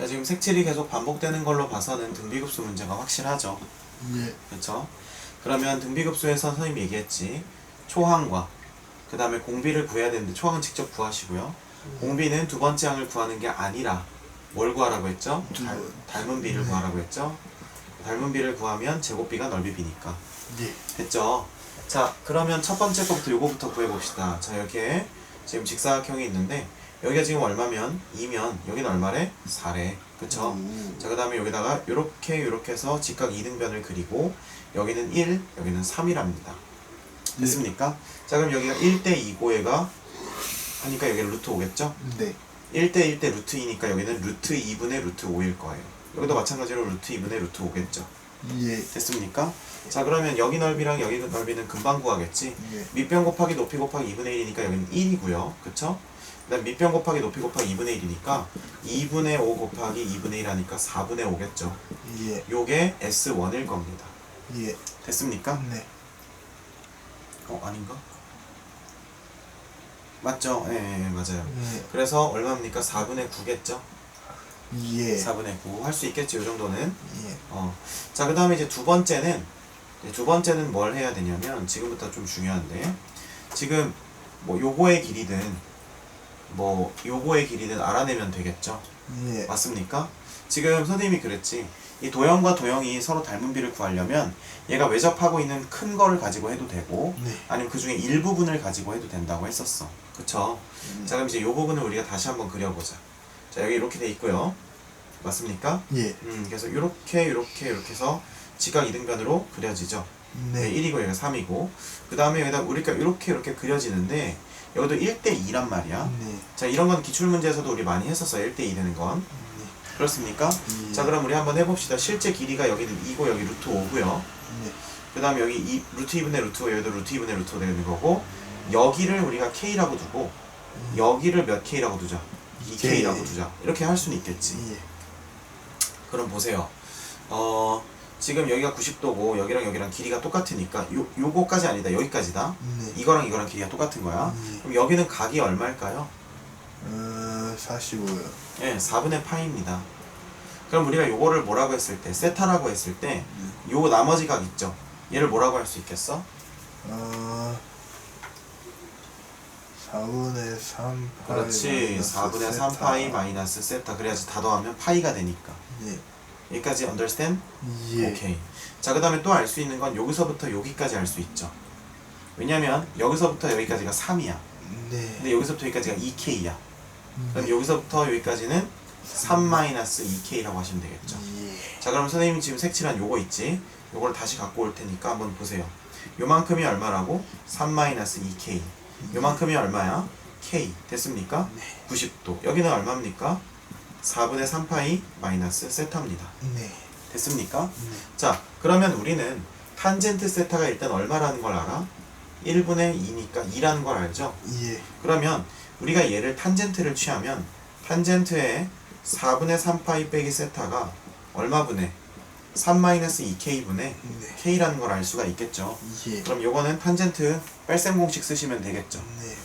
자, 지금 색칠이 계속 반복되는 걸로 봐서는 등비급수 문제가 확실하죠. 예. 그렇죠? 그러면 등비급수에서 선생님이 얘기했지. 초항과 그 다음에 공비를 구해야 되는데 초항은 직접 구하시고요. 공비는 두 번째 항을 구하는 게 아니라 뭘 구하라고 했죠? 닮, 번. 닮은 비를 네. 구하라고 했죠? 닮은 비를 구하면 제곱비가 넓이 비니까. 예. 됐죠? 자, 그러면 첫 번째 거부터 요거부터 구해봅시다. 자, 여기에 지금 직사각형이 있는데 여기가 지금 얼마면 2면 여기는 얼마래? 4래. 그쵸? 오. 자, 그 다음에 여기다가 요렇게 요렇게 해서 직각 이등변을 그리고 여기는 1, 여기는 3이랍니다. 됐습니까? 자, 그럼 여기가 1대 2고해가 하니까 여기 루트 5겠죠? 네. 1대 1대 루트 2니까 여기는 루트 2분의 루트 5일 거예요. 여기도 마찬가지로 루트 2분의 루트 5겠죠? 예. 됐습니까? 자, 그러면 여기 넓이랑 여기 넓이는 금방 구하겠지? 예. 밑변 곱하기 높이 곱하기 2분의 1이니까 여기는 1이고요. 그쵸? 그 다음 밑변 곱하기 높이 곱하기 2분의 1이니까 2분의 5 곱하기 2분의 1 하니까 4분의 5겠죠. 예. 요게 S1일 겁니다. 예. 됐습니까? 네. 어, 아닌가? 맞죠? 예, 예, 맞아요. 예. 그래서 얼마입니까? 4분의 9겠죠? 예. 4분의 9. 할 수 있겠죠, 이 정도는. 예. 어. 자, 그 다음에 이제 두 번째는, 이제 두 번째는 뭘 해야 되냐면, 지금부터 좀 중요한데, 지금, 뭐, 요거의 길이든, 뭐, 요거의 길이든 알아내면 되겠죠? 예. 맞습니까? 지금 선생님이 그랬지. 이 도형과 도형이 서로 닮은 비를 구하려면, 얘가 외접하고 있는 큰 거를 가지고 해도 되고, 네. 아니면 그 중에 일부분을 가지고 해도 된다고 했었어. 그쵸? 음. 자, 그럼 이제 요 부분을 우리가 다시 한번 그려보자. 자, 여기 이렇게 돼 있고요. 맞습니까? 예. 음, 그래서 이렇게 이렇게 이렇게 해서 직각 이등변으로 그려지죠. 네. 1이고 여기가 3이고 그 다음에 여기다 우리가 이렇게 이렇게 그려지는데 여기도 1대 2란 말이야. 네. 자, 이런 건 기출문제에서도 우리 많이 했었어요. 1대 2 되는 건. 네. 그렇습니까? 예. 자, 그럼 우리 한번 해봅시다. 실제 길이가 여기는 2고 여기 루트 5고요. 네. 그 다음에 여기 이 루트 2분의 루트 5 여기도 루트 2분의 루트 5 되는 거고 여기를 우리가 K라고 두고 여기를 몇 K라고 두자? 2K라고 두자. 이렇게 할 수는 있겠지. 예. 그럼 보세요. 어, 지금 여기가 90도고 여기랑 여기랑 길이가 똑같으니까 요, 요거까지 아니다. 여기까지다. 네. 이거랑 이거랑 길이가 똑같은 거야. 예. 그럼 여기는 각이 얼마일까요? 어, 45요. 예, 4분의 파입니다. 그럼 우리가 요거를 뭐라고 했을 때, 세타라고 했을 때, 요 나머지 각 있죠? 얘를 뭐라고 할 수 있겠어? 어, 4분의 3 파이 그렇지. 마이너스 4분의 3 세타. 파이 마이너스 세타. 그래야지 다 더하면 파이가 되니까. 예. 여기까지 understand? 예. 오케이. 자, 그 다음에 또 알 수 있는 건 여기서부터 여기까지 알 수 있죠. 왜냐면 여기서부터 여기까지가 3이야. 네. 근데 여기서부터 여기까지가 2K야. 그럼 네. 여기서부터 여기까지는 3-2K라고 하시면 되겠죠. 예. 자, 그럼 선생님이 지금 색칠한 요거 있지? 요걸 다시 갖고 올 테니까 한번 보세요. 요만큼이 얼마라고? 3-2K. 요만큼이 얼마야? K. 됐습니까? 네. 90도. 여기는 얼마입니까? 4분의 3파이 마이너스 세타입니다. 네. 됐습니까? 네. 자, 그러면 우리는 탄젠트 세타가 일단 얼마라는 걸 알아? 1분의 2니까 2라는 걸 알죠? 예. 그러면 우리가 얘를 탄젠트를 취하면 탄젠트의 4분의 3파이 빼기 세타가 얼마분의 3-2k분의 네. k라는 걸 알 수가 있겠죠. 예. 그럼 요거는 탄젠트 뺄셈 공식 쓰시면 되겠죠. 네.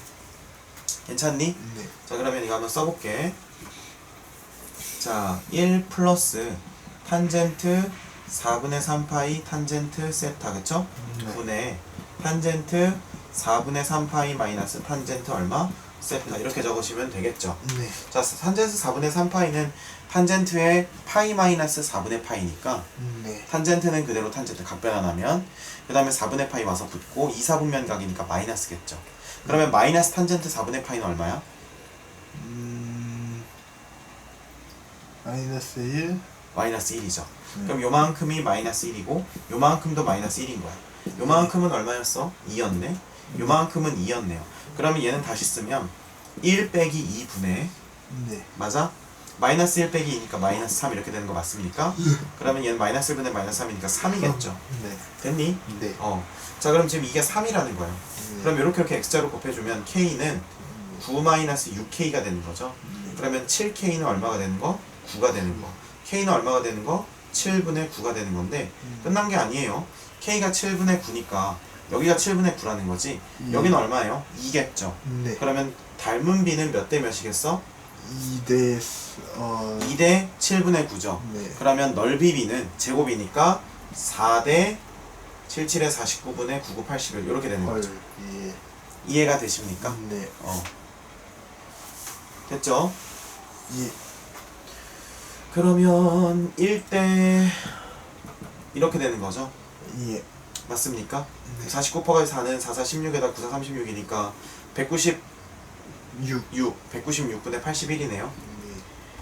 괜찮니? 네. 자 그러면 이거 한번 써볼게 자 1 플러스 탄젠트 4분의 3파이 탄젠트 세타 그쵸? 네. 분의 탄젠트 4분의 3파이 마이너스 탄젠트 얼마? 세타 이렇게 적으시면 되겠죠 네. 자 탄젠트 4분의 3파이는 탄젠트의 파이 마이너스 4분의 파이니까 네. 탄젠트는 그대로 탄젠트 각변환 하면 그 다음에 4분의 파이 와서 붙고 2, 4분면 각이니까 마이너스겠죠 그러면 마이너스 탄젠트 4분의 파이는 얼마야? 음. 마이너스 1. 마이너스 1이죠. 음. 그럼 요만큼이 마이너스 1이고 요만큼도 마이너스 1인 거야. 요만큼은 얼마였어? 2였네. 요만큼은 2였네요. 그러면 얘는 다시 쓰면 1 빼기 2분의 네. 맞아? 마이너스 1 빼기 2니까 마이너스 3 이렇게 되는 거 맞습니까? 그러면 얘는 마이너스 1분의 마이너스 3이니까 3이겠죠. 네. 됐니? 네. 어. 자 그럼 지금 이게 3이라는 거예요. 네. 그럼 이렇게 이렇게 x자로 곱해주면 k는 9 마이너스 6k가 되는 거죠. 그러면 7k는 얼마가 되는 거? 9가 되는 거. k는 얼마가 되는 거? 7분의 9가 되는 건데 끝난 게 아니에요. k가 7분의 9니까 여기가 7분의 9라는 거지. 음. 여기는 얼마예요? 2겠죠. 네. 그러면 닮은 비는 몇 대 몇이겠어? 2대 어, 2대 7분의 9죠. 네. 그러면 넓이 b는 제곱이니까 4대 77의 49분의 99, 81 이렇게 되는 헐, 거죠. 예. 이해가 되십니까? 네. 어. 됐죠? 예. 그러면 1대 이렇게 되는 거죠. 예. 맞습니까? 네. 49%가 4는 4, 4, 16에다 9, 4, 36이니까 196, 6. 196분의 81이네요. 네.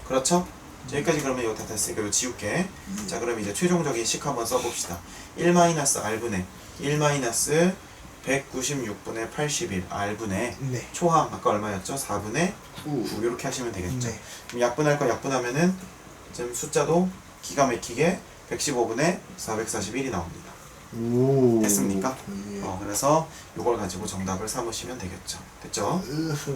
그렇죠? 자, 여기까지 그러면 이거 다 됐으니까 이거 지울게. 예. 자, 그럼 이제 최종적인 식 한번 써봅시다. 1-r분의 1- 196분의 81 r분의 네. 초항 아까 얼마였죠? 4분의 9. 9 이렇게 하시면 되겠죠. 네. 그럼 약분할 거 약분하면은 지금 숫자도 기가 막히게 115분의 441이 나옵니다. 오. 됐습니까? 예. 어, 그래서 이걸 가지고 정답을 삼으시면 되겠죠. 됐죠? 으흐.